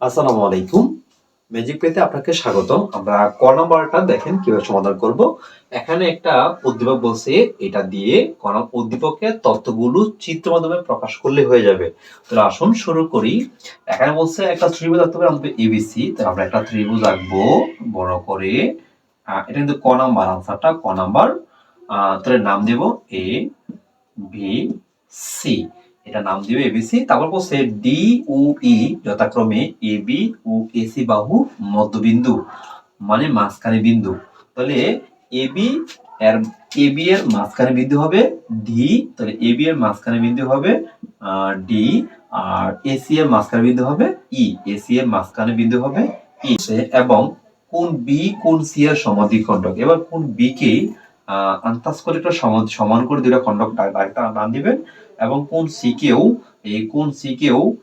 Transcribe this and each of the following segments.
আসসালামু আলাইকুম। ম্যাজিক পেতে আপনাকে স্বাগত আমরা ক নাম্বারটা দেখেন, কীভাবে সমাধান করব। এখানে একটা উদ্দীপক বলছে, এটা দিয়ে কোন উদ্দীপকের তথ্যগুলো চিত্র মাধ্যমে প্রকাশ করলে হয়ে যাবে। তাহলে আসুন শুরু করি। এখানে বলছে একটা ত্রিভুজ আঁকতে হবে, আমাদের এবিসি তাহলে আমরা একটা ত্রিভুজ আঁকবো বড় করে এটা কিন্তু ক নাম্বার আনসারটা ক নাম্বার। তাহলে নাম দেব এ বি সি এটা নাম দিবে এবিসি তারপর বলছে ডি ও ই যথাক্রমে এ বি ও এসি বাহু মধ্যবিন্দু মানে মাঝখানে বিন্দু। তাহলে এ বি এর এ বি এর মাঝখানে বিন্দু হবে ডি তাহলে এ বি এর মাঝখানে বিন্দু হবে ডি আর এসি এর মাঝখানে বিন্দু হবে ই এসি এর মাঝখানে বিন্দু হবে ই এবং কোন বি কোন সি এর সমাধিখণ্ডক এবার কোন বি কে আহ, আন্দাজ করে একটা সমান করে দুটা খণ্ডক নাম দিবেন। এবং কোন সিকেও, এই কোন সিকেও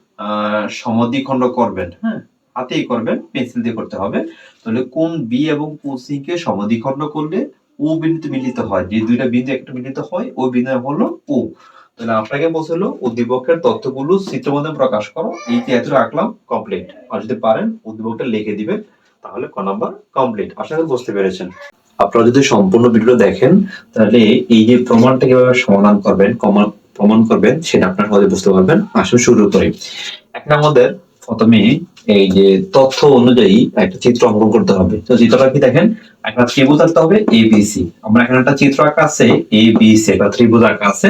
সমাধিখণ্ড করবেন হ্যাঁ? হাতেই করবেন, পেন্সিল দিয়ে করতে হবে। তাহলে কোন বি এবং কোন সি কে সমাধিখণ্ড করলে ও বিন্দুতে মিলিত হয়? যে দুইটা বিন্দু একটা মিলিত হয় ওই বিন্দু হলো ও। তাহলে আপনাকে বলছিল, উদ্দীপকের তথ্যগুলো চিত্র প্রকাশ করো, এই যে এত রাখলাম কমপ্লিট আর যদি পারেন, উদ্দীপকটা লিখে দিবেন, তাহলে ক নাম্বার? কমপ্লিট আশা করি বুঝতে পেরেছেন। আপনারা যদি সম্পূর্ণ ভিডিও দেখেন, তাহলে এই যে প্রমাণটা কীভাবে সমাধান করবেন, কমা- প্রমাণ করবেন, সেটা আপনারা সহজে বুঝতে পারবেন। আসুন শুরু করি। এখন আমাদের প্রথমে এই যে তথ্য অনুযায়ী একটা চিত্র অঙ্কন করতে হবে। তো চিত্রটা কি দেখেন? একটা ত্রিভুজ আঁকতে হবে এ বি সি আমরা এখানে একটা চিত্র আঁকা আছে এ বি সি একটা ত্রিভুজ আঁকা আছে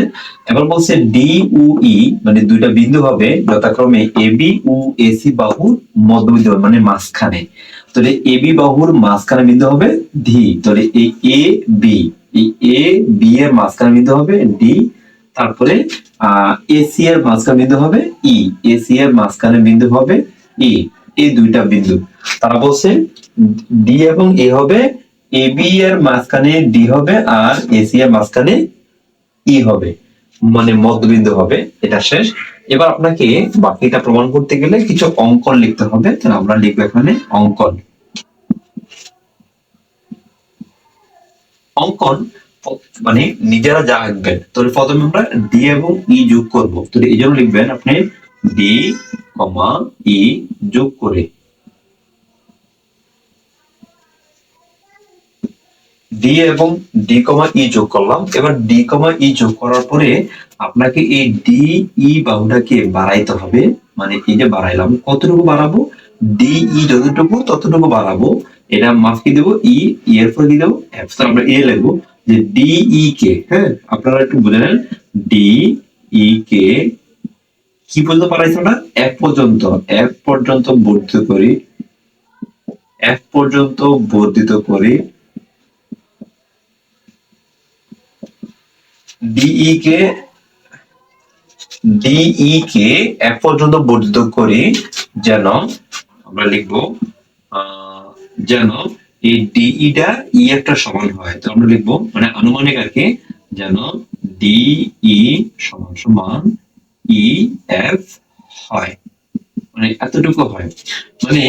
এবার বলছে ডি ও ই মানে দুইটা বিন্দু হবে, যথাক্রমে এ বি ও এসি বাহুর মধ্যবিন্দু মানে মাঝখানে। তাহলে এ বি বাহুর মাঝখানে বিন্দু হবে ধি তাহলে এই এ বি এ বি এর মাঝখানে বিন্দু হবে ডি তারপরে এসি এর মাঝখানে বিন্দু হবে ই। এসি এর মাঝখানে বিন্দু হবে ই। এই দুইটা বিন্দু। তারা বলছে ডি এবং এ হবে, এ বি এর মাঝখানে ডি হবে আর এসি এর মাঝখানে ই হবে। মানে মধ্যবিন্দু হবে। এটা শেষ। এবার আপনাকে বাকিটা প্রমাণ করতে গেলে কিছু অঙ্কন লিখতে হবে। তাহলে আমরা লিখব এখানে অঙ্কন। অঙ্কন মানে নিজেরা যা আঁকবেন। তাহলে প্রথমে আমরা ডি এবং ই যোগ করব। তাহলে এই জন্য লিখবেন আপনি ডি কমা ই যোগ করে। ডি এবং ডি কমা ই যোগ করলাম। এবার ডি কমা ই যোগ করার পরে আপনাকে এই ডি ই বাহুটাকে বাড়াইতে হবে। মানে এই যে বাড়াইলাম, কতটুকু বাড়াবো? ডি ই যতটুকু, ততটুকু বাড়াবো। এটা মাফ কি দেবো ই এর পর কি দেবো তো আমরা এ লিখব। যে ডি ই কে হ্যাঁ? আপনারা একটু বুঝে নেন। ডি ই কে কি পর্যন্ত পারাইছে আমরা? এক পর্যন্ত। এক পর্যন্ত বর্ধিত করি। এক পর্যন্ত বর্ধিত করি। ডিই কে ডিই কে এক পর্যন্ত বর্ধিত করি। যেন আমরা লিখব যেন এই ডিইটা ই একটা সমান হয়। তো আমরা লিখব মানে আনুমানিক আর কি, যেন ডিই সমান সমান ই এফ হয়। মানে এতটুকু হয়। মানে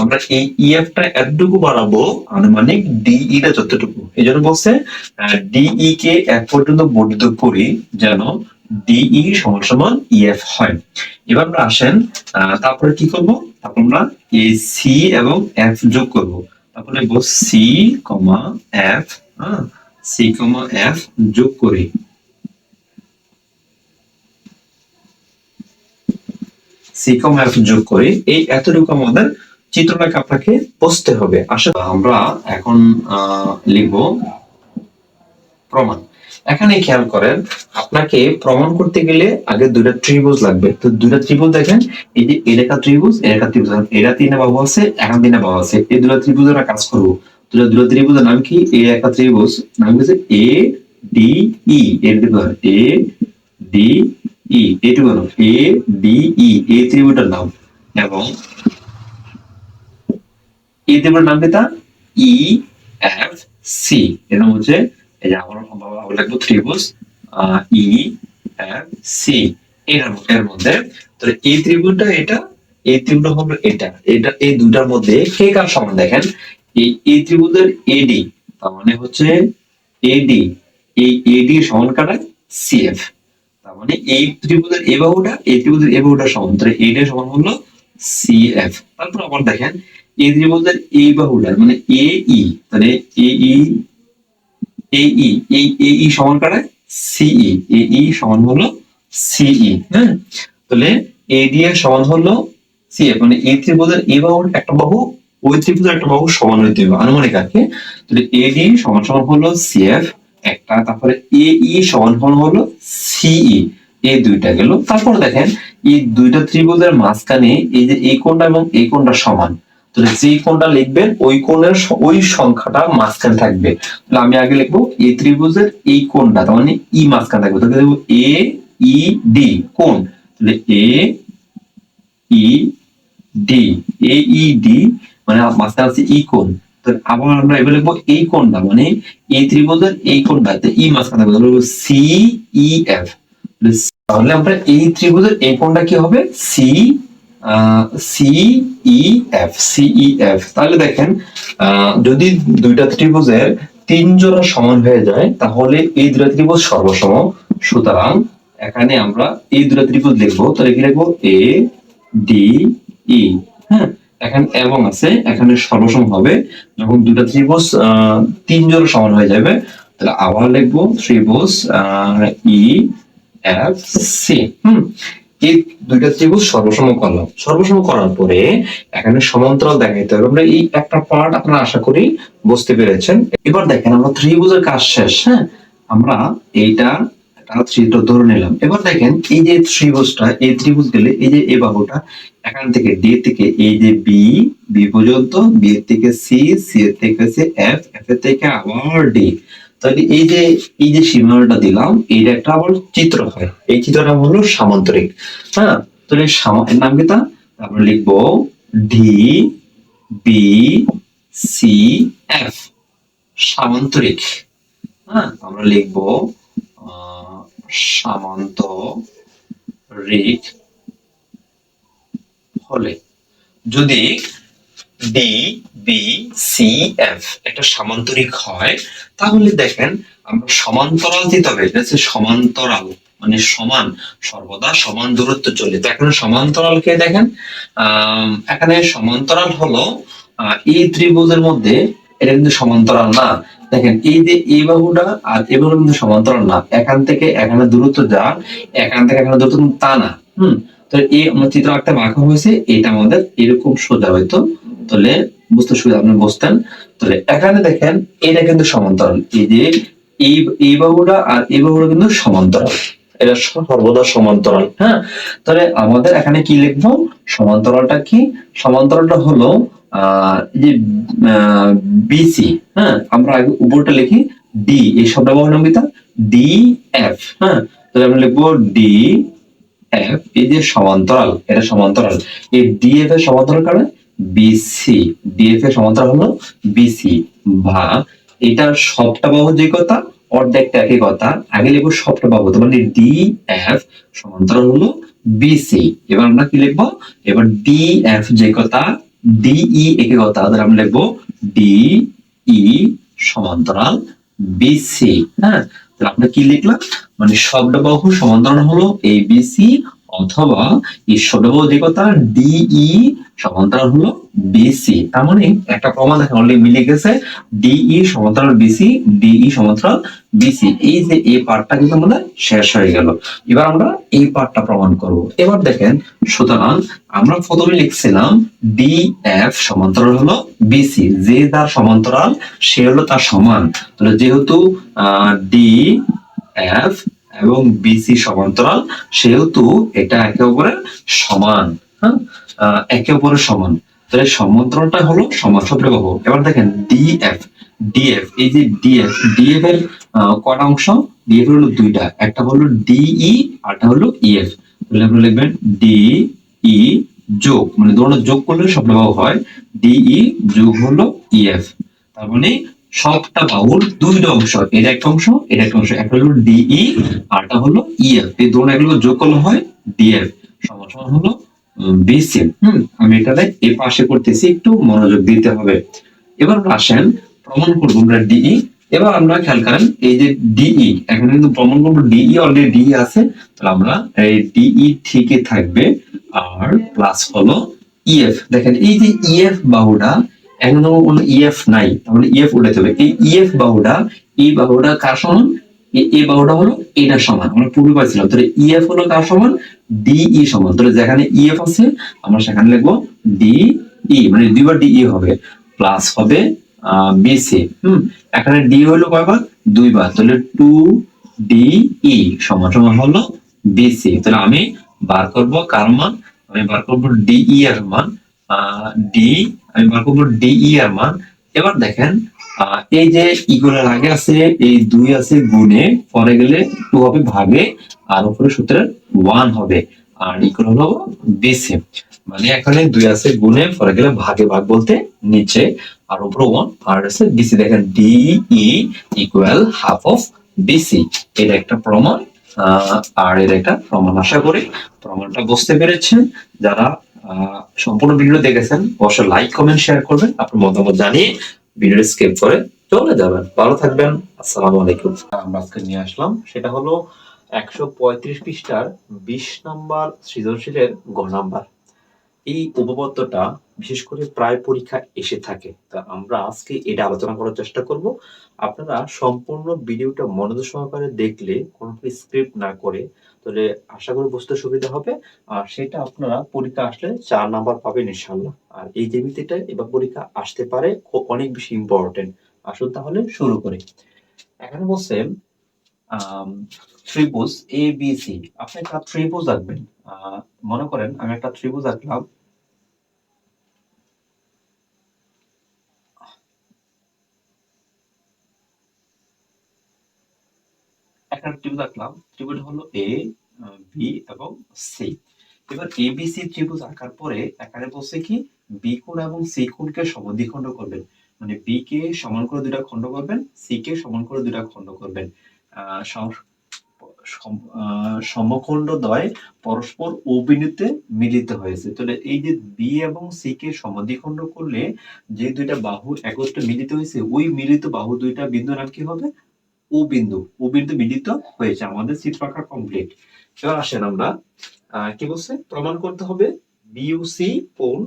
আমরা এই ইএফ টা এতটুকু বাড়াবো, আনুমানিক ডিই টা যতটুকু। এই জন্য বলছে ডিই কে এক পর্যন্ত বর্ধিত করি, যেন ডিই সমান সমান ইএফ হয়। এবার আমরা আসেন তারপরে কি করব? তারপর আমরা এই সি এবং এফ যোগ করব। তারপরে লিখব C comma F C comma F যোগ করি। সি কমা এফ যোগ করি। এই এতটুকু আমাদের চিত্রটাকে আপনাকে বসতে হবে। আসলে আমরা এখন লিখব প্রমাণ। এখানে খেয়াল করেন, আপনাকে প্রমাণ করতে গেলে আগে দুইটা ত্রিভুজ লাগবে। তো দুইটা ত্রিভুজ দেখেন, এই যে এলাকা ত্রিভুজ একটা ত্রিভুজ এরা তিনে বাহু আছে, এখন তিনে বাহু আছে। এই দুটো ত্রিভুজের আমরা কাজ করব। দুটো দুটো ত্রিভুজের নাম কি? এ একটা ত্রিভুজ, নাম হচ্ছে? A, D, E. এর ত্রিভুজ এ, ডি, ই। এটুকু এ, ডি, ই। এই ত্রিভুজটার নাম। এবং এই ত্রিভুজের নাম কি তা? E, F, C. এর নাম হচ্ছে এই ত্রিভুজ ই এফ সি। এর মধ্যে। তাহলে এই ত্রিভুজটা এটা, এই ত্রিভুজটা হলো এটা। এটা এই দুটার মধ্যে কে কার সমান দেখেন? এই এই ত্রিভুজের এডি তার মানে হচ্ছে এডি এই এডি সমান কাটা সিএফ তার মানে এই ত্রিভুজের এ বাহুটা, এই ত্রিভুজের এ বাহুটা সমান। তাহলে এডি সমান হলো সি এফ তারপর আবার দেখেন, এই ত্রিভুজের এই বাহুটা মানে এ ই তাহলে এ ই এ এই এ ই সমান কারে সিই এ ই সমান হলো সিই হ্যাঁ তাহলে এ ডি এর সমান হলো সি এফ মানে এই ত্রিভুজের এই বাহুর একটা বাহু ওই ত্রিভুজের একটা বাহু সমান হইতে হবে আনুমানিক আর কি তাহলে এ ডি সমান সমান হলো সি এফ একটা, তারপরে এ ই সমান সমান হলো সিই এই দুইটা গেল। তারপর দেখেন, এই দুইটা ত্রিভুজের মাঝখানে এই যে এই কোণটা এবং এই কোণটা সমান তাহলে যে কোণটা লিখবেন, ওই কোণের ওই সংখ্যাটা মাঝখানে থাকবে। তাহলে আমি আগে লিখব এই ত্রিভুজের এই কোণটা, তার মানে ই মাঝখানে থাকবে। তাহলে লিখব এ, ই, ডি, কোণ। তাহলে এ, ই, ডি, এ, ই, ডি মানে মাঝখানে আছে ই কোণ। আবার আমরা এবার লিখব এই কোণটা মানে এই ত্রিভুজের এই কোণটাতে ই মাঝখানে থাকবে। তাহলে সি, ই, এফ। তাহলে আমরা এই ত্রিভুজের এই কোণটা কি হবে? সি সিই এফ সিই এফ তাহলে দেখেন যদি দুইটা ত্রিভুজের তিন জোড়া সমান হয়ে যায়, তাহলে এই দুটা ত্রিভুজ সর্বসম। সুতরাং এখানে আমরা এই দুটা ত্রিভুজ লিখব। তাহলে কি লিখব? এ ডি ই হ্যাঁ এখানে এবং আছে, এখানে সর্বসম হবে। যখন দুটা ত্রিভুজ তিন জোড়া সমান হয়ে যাবে, তাহলে আবার লিখব ত্রিভুজ ই এফ সি হুম এই দুইটা ত্রিভুজ সর্বসম করলাম সর্বসম করার পরে এখানে সমান্তরাল দেখাইতে হবে। আমরা এই একটা পার্ট আপনারা আশা করি বুঝতে পেরেছেন। এবার দেখেন আমরা ত্রিভুজের কাজ শেষ হ্যাঁ? আমরা এইটা চিত্র ধরে নিলাম। এবার দেখেন এই যে ত্রিভুজটা, এই ত্রিভুজ গেলে এই যে এই বাহুটা, এখান থেকে ডি থেকে এই যে বি বি পর্যন্ত, বি থেকে সি সি থেকে এফ এফ এর থেকে আবার ডি। তাহলে এই যে এই যে সীমানাটা দিলাম, এইটা একটা আবার চিত্র হয়। এই চিত্রটা হলো সামান্তরিক। হ্যাঁ? তাহলে এর নাম কি তা? আমরা লিখব ডি বি সি এফ সামান্তরিক। হ্যাঁ? আমরা লিখব সামান্তরিক হলে। যদি ডি বি সি এফ একটা সামান্তরিক হয় তাহলে দেখেন আমরা সমান্তরাল দিতে হবে এটা সমান্তরাল মানে সমান সর্বদা সমান দূরত্ব চলে। তো এখানে সমান্তরালকে দেখেন? আম, এখানে সমান্তরাল হলো আহ, এই ত্রিভুজের মধ্যে এটা কিন্তু সমান্তরাল না। দেখেন এই যে এই বাহুটা আর এই বাহুটা কিন্তু সমান্তরাল না। এখান থেকে এখানে দূরত্ব যা এখান থেকে এখানে দূরত্ব তা না। হুম? তো এই চিত্র আঁকতে বাঁকা হয়েছে এটা আমাদের এরকম সোজা হইতো তাহলে বুঝতে সুবিধা, আপনি বুঝতেন। তাহলে এখানে দেখেন, এটা কিন্তু সমান্তরাল। এই যে, এই এই বাহুটা আর এই বাহুটা কিন্তু সমান্তরাল। এটা সর্বদা সমান্তরাল হ্যাঁ? তাহলে আমাদের এখানে কি লিখব? সমান্তরালটা কি? সমান্তরালটা হলো যে বিসি হ্যাঁ? আমরা আগে উপরটা লিখি ডি এই শব্দ বহু নামিতা ডি এফ হ্যাঁ? তাহলে আমরা লিখব ডি এফ এই যে সমান্তরাল, এটা সমান্তরাল। এই ডিএফ এর সমান্তরাল কারণে বিসি ডিএফ এর সমান্তরাল হলো বিসি বা এটার সবটা বাহু যে কথা, অর্ধেকটা একই কথা, আগে লিখব সবটা বাহু মানে ডি সমান্তরাল হলো বিসি এবার আমরা কি লিখব? এবার ডি এফ যে কথা ডিই একই কথা, তাহলে আমরা লিখব ডি ই সমান্তরাল বিসি হ্যাঁ? তাহলে আমরা কি লিখলাম? মানে শব্দ বাহু সমান্তরাল হলো বিসি অথবা এই বাহু ডিই সমান্তরাল হলো বিসি তার মানে একটা প্রমাণ দেখেন অলরেডি মিলে গেছে। ডিই সমান্তরাল বিসি ডিই সমান্তরাল বিসি এই যে এই পার্টটা কিন্তু আমাদের শেষ হয়ে গেল। এবার আমরা এই পার্টটা প্রমাণ করব। এবার দেখেন, সুতরাং আমরা প্রথমে লিখছিলাম ডি এফ সমান্তরাল হলো বিসি যে তার সমান্তরাল, সে হলো তার সমান। তাহলে যেহেতু ডি এফ এবং বিসি সমান্তরাল, সেহেতু এটা একে অপরের সমান হ্যাঁ? একে অপরের সমান। তাহলে সমান্তরালটা হলো সমান সপ্রবাহ এবার দেখেন ডিএফ ডিএফ এই যে ডিএফ ডিএফ এর কয়টা অংশ? ডিএফ হলো দুইটা। একটা হলো ডিই আরটা হলো ইএফ তাহলে আপনি লিখবেন ডিই যোগ মানে দুটো যোগ করলে সপ্রবাহ হয়। ডিই যোগ হলো ইএফ তার মানে সবটা বাহুর দুইটা অংশ, এটা একটা অংশ, এটা একটা অংশ, একটা হলো ডিই আরটা হলো ইএফ এই দুটো এগুলো যোগ করলে হয় ডিএফ সমান হলো বিসি হুম, আমি এটা এটাতে এ পাশে করতেছি, একটু মনোযোগ দিতে হবে। এবার আসেন, প্রমাণ করব আমরা ডিই এবার আমরা খেয়াল করেন, এই যে ডিই এখানে কিন্তু প্রমাণ করব ডিই অলরেডি ডিই আছে, তাহলে আমরা এই ডিই ঠিকই থাকবে, আর প্লাস হলো ইএফ দেখেন, এই যে ইএফ বাহুটা এখন কোনো ইএফ নাই, তাহলে ইএফ উঠাতে হবে। এই ইএফ বাহুটা, এই বাহুটা কার সমান? এ- বাহুটা হলো এটার সমান। আমরা পূর্বে পাইছিলাম তাহলে ইএফ হলো কার সমান? ডিই সমান। তাহলে যেখানে ইএফ আছে, আমরা সেখানে লিখব ডিই মানে দুইবার ডিই হবে। প্লাস হবে বিসি হুম? এখানে ডি হলো কয়বার? দুইবার। তাহলে টু ডিই সমান সমান হলো বিসি তাহলে আমি বার করব কার মান? আমি বার করব ডিই এর মান। ডি আমি বার করব ডিই এর মান। এবার দেখেন এই যে ইগুলোর আগে আছে, এই দুই আছে গুণে, পরে গেলে টু হবে ভাগে, আর উপরে সূত্রের ওয়ান হবে। আর ইকুয়াল হলো বিসি মানে এখানে দুই আছে গুণে, পরে গেলে ভাগে ভাগ বলতে নিচে, আর উপরে ওয়ান আর আছে বিসি দেখেন DE equal half of BC এটা একটা প্রমাণ আর এর একটা প্রমাণ। আশা করি প্রমাণটা বুঝতে পেরেছেন। যারা সম্পূর্ণ ভিডিও দেখেছেন, অবশ্যই লাইক কমেন্ট শেয়ার করবেন, আপনার মতামত জানিয়ে ভিডিও স্কিপ করে চলে যাবেন। ভালো থাকবেন, আসসালামু আলাইকুম। আমরা আজকে নিয়ে আসলাম, সেটা হলো একশো পঁয়ত্রিশ পৃষ্ঠার বিশ নাম্বার সৃজনশীলের গ নাম্বার। এই উপপাদ্যটা বিশেষ করে প্রায় পরীক্ষা এসে থাকে। তা আমরা আজকে এটা আলোচনা করার চেষ্টা করব। আপনারা সম্পূর্ণ ভিডিওটা মনোযোগ সহকারে দেখলে কোনো স্ক্রিপ্ট না করে তাহলে আশা করি বুঝতে সুবিধা হবে। আর সেটা আপনারা পরীক্ষা আসলে চার নাম্বার পাবেন ইনশাল্লাহ আর এই জ্যামিতিটা এবার পরীক্ষা আসতে পারে অনেক বেশি ইম্পর্টেন্ট আসুন তাহলে শুরু করি। এখানে বলছে ত্রিভুজ এ বি সি আপনি একটা ত্রিভুজ আঁকবেন। মনে করেন, আমি একটা ত্রিভুজ আঁকলাম। একটা ত্রিভুজ আঁকলাম। ত্রিভুজ হলো এ বি এবং সি এবার এ বি সি ত্রিভুজ আঁকার পরে এখানে বলছে কি বি কোণ এবং সি কোণকে সমদ্বিখণ্ড করবেন। মানে বি কে সমান করে দুইটা খণ্ড করবেন সি কে সমান করে দুইটা খণ্ড করবেন। সমখণ্ড দ্বয় পরস্পর অবিনীতে মিলিত হয়েছে। তাহলে এই যে বি এবং সি কে সমদ্বিখণ্ড করলে যে দুইটা বাহু একত্রে মিলিত হয়েছে, ওই মিলিত বাহু দুইটা বিন্দু নাম কি হবে? ও বিন্দু ও বিন্দু মিলিত হয়েছে, আমাদের চিত্র আঁকা কমপ্লিট এবার আসেন আমরা কি বলছে? প্রমাণ করতে হবে বিউসি কোণ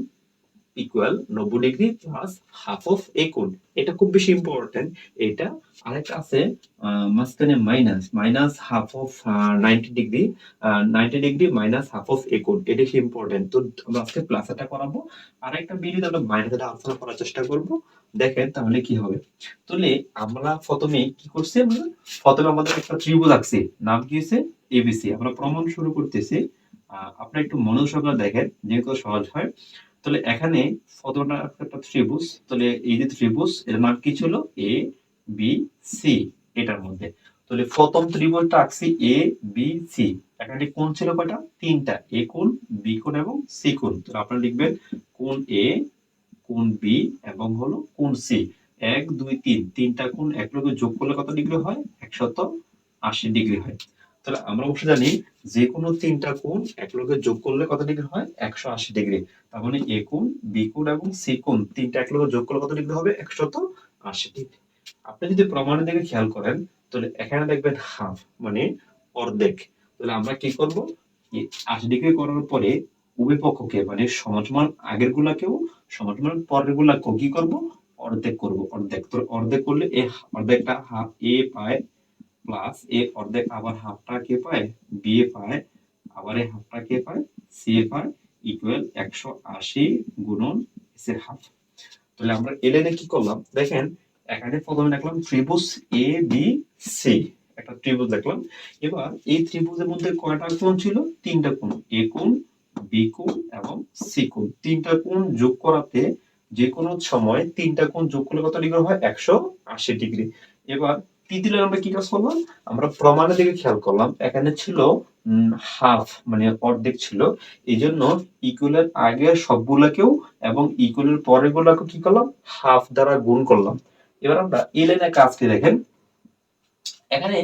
ইকুয়াল নব্বই degree plus half of A কোণ এটা খুব বেশি ইম্পর্টেন্ট এটা আরেকটা আছে মাঝখানে minus minus half of ninety degree ninety degree minus half of A কোণ এটা কি ইম্পর্টেন্ট তো আমরা আজকে প্লাস এটা করাবো। আরেকটা ভিডিওতে আমরা মাইনাস এটা আলোচনা করার চেষ্টা করব। দেখেন তাহলে কি হবে? তাহলে আমরা প্রথমে কি করছি আমরা? প্রথমে আমাদের একটা ত্রিভুজ আঁকছি। নাম কি হয়েছে? এবিসি আমরা প্রমাণ শুরু করতেছি। আপনারা একটু মনোযোগ দেখেন, যেহেতু সহজ হয়। তাহলে এখানে প্রথমটা একটা ত্রিভুজ? তাহলে এই যে ত্রিভুজ এর নাম কি ছিল? এ বি সি এটার মধ্যে। তাহলে প্রথম ত্রিভুজটা আঁকছি এ বি সি এখানে কোণ ছিল কয়টা? তিনটা। এ কোণ বি কোণ এবং সি কোণ। তাহলে আপনারা লিখবেন কোণ এ কোণ বি এবং হলো কোণ সি এক, দুই, তিন। তিনটা কোণ একলগে যোগ করলে কত ডিগ্রি হয়? একশত আশি ডিগ্রি হয়। তাহলে আমরা অবশ্য জানি যে কোনো তিনটা কোণ একলগে যোগ করলে কত ডিগ্রি হয়? একশো আশি ডিগ্রি। তার মানে এ কোণ, বি কোণ এবং সি কোণ তিনটা একলগে যোগ করলে কত ডিগ্রি হবে? একশত আশি ডিগ্রি। আপনি যদি প্রমাণের দিকে খেয়াল করেন, তাহলে এখানে দেখবেন হাফ মানে অর্ধেক। তাহলে আমরা কি করব? আশি ডিগ্রি করার পরে উভয় পক্ষকে মানে সমান আগের গুলাকেও সমান পরের গুলাকেও কি করব? অর্ধেক করব, অর্ধেক। তো অর্ধেক করলে এ অর্ধেকটা হাফ, এ পায় প্লাস এ অর্ধেক আবার হাফটা কে পায়? বি এ পায়। আবার এই হাফটা কে পায়? সি এ পায়। ইকুয়াল একশো আশি গুণন এস এর হাফ তাহলে আমরা এলেনে কি করলাম? দেখেন, এখানে প্রথমে দেখলাম ত্রিভুজ এ বি সি একটা ত্রিভুজ দেখলাম। এবার এই ত্রিভুজের মধ্যে কয়টা কোণ ছিল? তিনটা কোণ। এ কোণ বি কোণ এবং সি কোণ। তিনটা কোণ যোগ করাতে যে কোনো সময় তিনটা কোণ যোগ করলে কত ডিগ্রি হয়? একশো আশি ডিগ্রি। এবার তৃতীয় আমরা কি কাজ করলাম? আমরা প্রমাণের দিকে খেয়াল করলাম। এখানে ছিল হাফ মানে অর্ধেক ছিল। এই জন্য ইকুয়ালের আগে সবগুলাকেও এবং ইকুয়ালের পরে গুলাকে কি করলাম? হাফ দ্বারা গুণ করলাম। এবার আমরা এই লাইনে কাজটি দেখেন। এখানে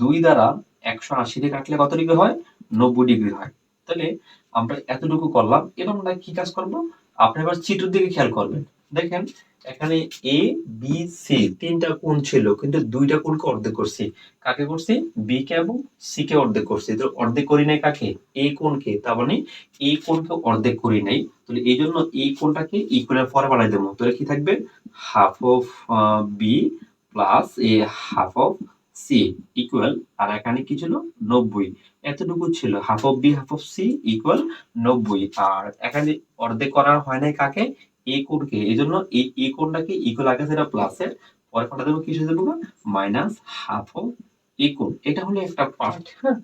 দুই দ্বারা একশো আশিতে কাটলে কত ডিগ্রি হয়? নব্বই ডিগ্রি হয়। তাহলে আমরা এতটুকু করলাম। এবার আমরা কি কাজ করব? আপনি এবার চিত্রের দিকে খেয়াল করবেন। দেখেন, এখানে এ বি সি তিনটা কোণ ছিল, কিন্তু দুইটা কোণকে অর্ধেক করছি। কাকে করছি? বি কে এবং সি কে অর্ধেক করছি। তো অর্ধেক করি নাই কাকে? এ কোণকে। তার মানে এই কোণকে অর্ধেক করি নাই। তাহলে এই জন্য এই কোণটাকে ইকুয়ালের পরে বানাই দেবো। তাহলে কি থাকবে? Half of B plus A half of C equal আর এখানে কি ছিল? নব্বই। এতটুকু ছিল। Half of B half of C equal নব্বই। আর এখানে অর্ধেক করা হয় নাই কাকে? এই কোণকে এই জন্য এই এই কোণটাকে ইকুয়াল আগে সেটা প্লাসের পরে কটা দেবো কিসে দেবো মাইনাস হাফ অফ এই কোণ এটা হলো একটা পার্ট হ্যাঁ।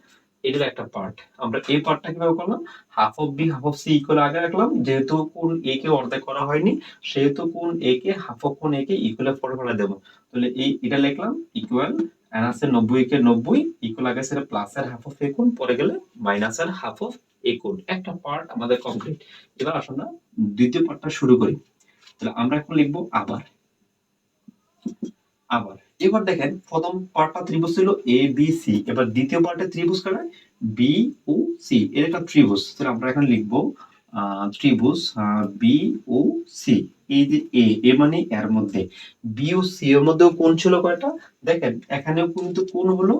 এটার একটা পার্ট আমরা এই পার্টটা কীভাবে করলাম। Half of B half of C equal আগে রাখলাম। যেহেতু কোন এ কে অর্ধেক করা হয়নি সেহেতু কোন এ কে হাফ অফ কোন এ কে ইকুয়ালের পরে ফেলে দেবো। তাহলে এই এটা লিখলাম ইকুয়াল আছে নব্বই কে নব্বই ইকুয়াল আগে সেটা প্লাসের হাফ অফ এ কোণ পরে গেলে মাইনাসের হাফ অফ এ কোণ একটা পার্ট আমাদের কমপ্লিট এবার আসুন না দ্বিতীয় পার্টটা শুরু করি। তাহলে আমরা এখন লিখব আবার। আবার। এবার দেখেন প্রথম পার্টটা ত্রিভুজ ছিল এ বি সি এবার দ্বিতীয় পার্টে ত্রিভুজ কারা বি ও সি এর একটা ত্রিভুজ। তাহলে আমরা এখন লিখব আহ, ত্রিভুজ বি ও সি এই যে এ এ মানে এর মধ্যে। বি ও সি এর মধ্যেও কোণ ছিল কয়টা? দেখেন এখানেও কিন্তু কোণ হলো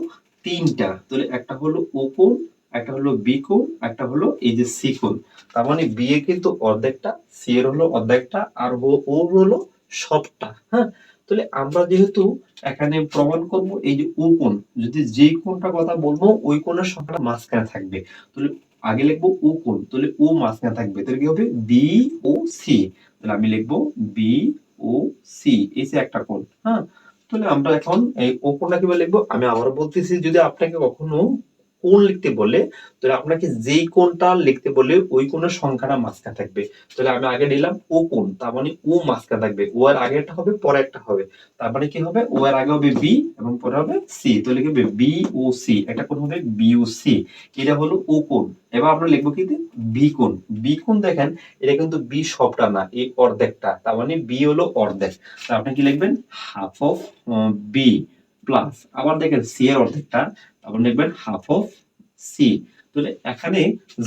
তিনটা। তাহলে একটা হলো ও কোণ একটা হলো বি কোণ, একটা হলো এই যে সি কোণ। তার মানে বি এ কিন্তু অর্ধেকটা সি এর হলো অর্ধেকটা, আর ও- হলো সবটা হ্যাঁ? তাহলে আমরা যেহেতু এখানে প্রমাণ করব এই যে ও কোণ, যদি যে কোণটা কথা বলব, ওই কোণের সংখ্যাটা মাঝখানে থাকবে। তাহলে আগে লিখব ও কোণ, তাহলে ও মাঝখানে থাকবে। তাহলে কি হবে? বি ও সি তাহলে আমি লিখব বি ও সি এই যে একটা কোণ হ্যাঁ? তাহলে আমরা এখন এই ও কোণটা কীভাবে লিখব। আমি আবার বলতেছি, যদি আপনাকে কখনো কোণ লিখতে বলে তাহলে আপনাকে যেই কোণটা লিখতে বলে ওই কোণের সংখ্যাটা মাঝখানে থাকবে। তাহলে আমি আগে নিলাম ও কোণ, তার মানে ও মাঝখানে থাকবে। ও এর আগেরটা হবে পরে একটা হবে। তার মানে কি হবে? ও এর আগে হবে বি এবং পরে হবে সি তাহলে কি হবে বি ও সি একটা কোণ হবে বি ও সি এটা হলো ও কোণ। এবার আমরা লিখব কি বি কোণ। বি কোণ দেখেন, এটা কিন্তু বি সবটা না এই অর্ধেকটা। তার মানে বি হলো অর্ধেক। তা আপনি কি লিখবেন? হাফ অফ বি প্লাস আবার দেখেন সি এর অর্ধেকটা। আবার লিখবেন হাফ অফ সি তাহলে এখানে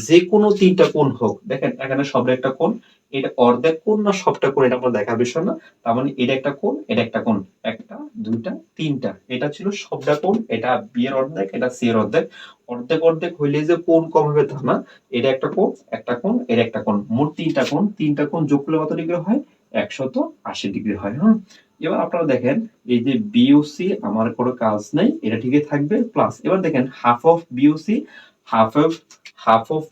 যে কোনো তিনটা কোণ হোক, দেখেন এখানে সব একটা কোণ, এটা অর্ধেক কোণ না সবটা কোণ এটা আমার দেখার বিষয় না, তার মানে এটা একটা কোণ, এটা একটা কোণ, একটা, দুইটা, তিনটা, এটা ছিল সবটা কোণ, এটা বি এর অর্ধেক, এটা সি এর অর্ধেক অর্ধেক অর্ধেক হইলে যে কোণ কম হবে তা না, এটা একটা কোণ একটা কোণ, এটা একটা কোণ, মোট তিনটা কোণ তিনটা কোণ যোগ করলে কত ডিগ্রি হয়? একশত আশি ডিগ্রি হয় হ্যাঁ? এবার আপনারা দেখেন এই যে বিওসি আমার কোনো কাজ নেই এটা ঠিকই থাকবে প্লাস এবার দেখেন half of BOC half of half of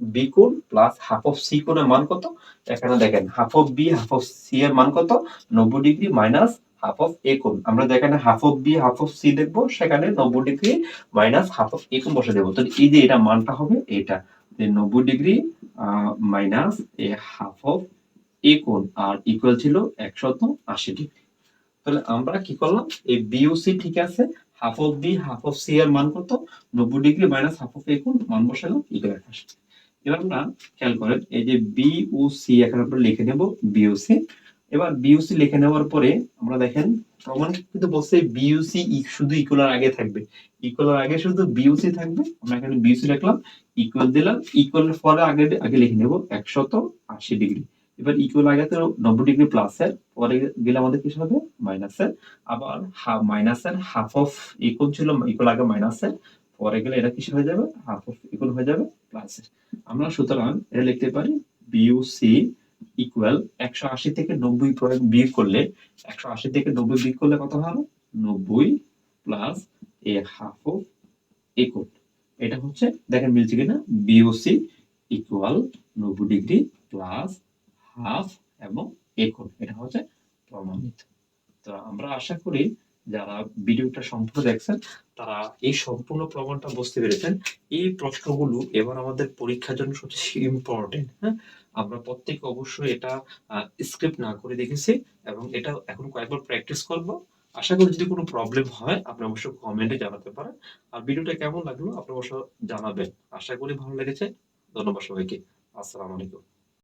B কোণ প্লাস হাফ অফ সি কোণের মান কত এখানে দেখেন half of B half of C এর মান কত নব্বই degree minus half of A কোণ আমরা যেখানে half of B half of C দেখব সেখানে নব্বই degree minus half of A কোণ বসে দেবো তো এই যে এটা মানটা হবে এটা নব্বই degree minus A half of A কোণ আর ইকুয়াল ছিল একশত আশি ডিগ্রি তাহলে আমরা কি করলাম? এই বিওসি ঠিক আছে half of B half of C এর মান কত? নব্বই degree minus half of A কোণ, মান বসালাম ইকুয়াল আসে এবার আমরা খেয়াল করেন, এই যে বি ও এখানে আমরা লিখে নেব বিওসি এবার বিওসি লিখে নেওয়ার পরে আমরা দেখেন প্রমাণ কিন্তু বলছে বিওসি শুধু ইকুয়াল আগে থাকবে। ইকুয়াল আগে শুধু বিওসি থাকবে। আমরা এখানে বিওসি লিখলাম ইকুয়াল দিলাম ইকুয়াল পরে আগে আগে লিখে নেব একশত আশি ডিগ্রি এবার ইকুয়াল আগে তো নব্বই ডিগ্রি প্লাসের পরে গেলে আমাদের কি হবে? মাইনাসের আবার হাফ মাইনাসের হাফ অফ ইকুয়াল ছিল ইকুয়াল আগে মাইনাসের পরে গেলে এটা কিসে হয়ে যাবে? হাফ অফ ইকুয়াল হয়ে যাবে প্লাসের আমরা সুতরাং এটা লিখতে পারি বিউসি ইকুয়াল একশো আশি থেকে নব্বই প্রয়োগ বিয়োগ করলে, একশো আশি থেকে নব্বই বিয়োগ করলে কত হবে? নব্বই plus A half of equal এটা হচ্ছে, দেখেন মিলছে কিনা? বিওসি ইকুয়াল নব্বই ডিগ্রি প্লাস হাফ এবং একন এটা হচ্ছে প্রমাণিত। তো আমরা আশা করি যারা ভিডিওটা সম্পূর্ণ দেখছেন, তারা এই সম্পূর্ণ প্রমাণটা বুঝতে পেরেছেন। এই প্রশ্নগুলো এবার আমাদের পরীক্ষার জন্য সবচেয়ে ইম্পর্টেন্ট হ্যাঁ? আমরা প্রত্যেকে অবশ্যই এটা স্ক্রিপ্ট না করে দেখেছি এবং এটা এখন কয়েকবার প্র্যাকটিস করব। আশা করি যদি কোনো প্রবলেম হয়, আপনি অবশ্যই কমেন্টে জানাতে পারেন। আর ভিডিওটা কেমন লাগল, আপনি অবশ্য জানাবেন। আশা করি ভালো লেগেছে। ধন্যবাদ সবাইকে। আসসালামু আলাইকুম।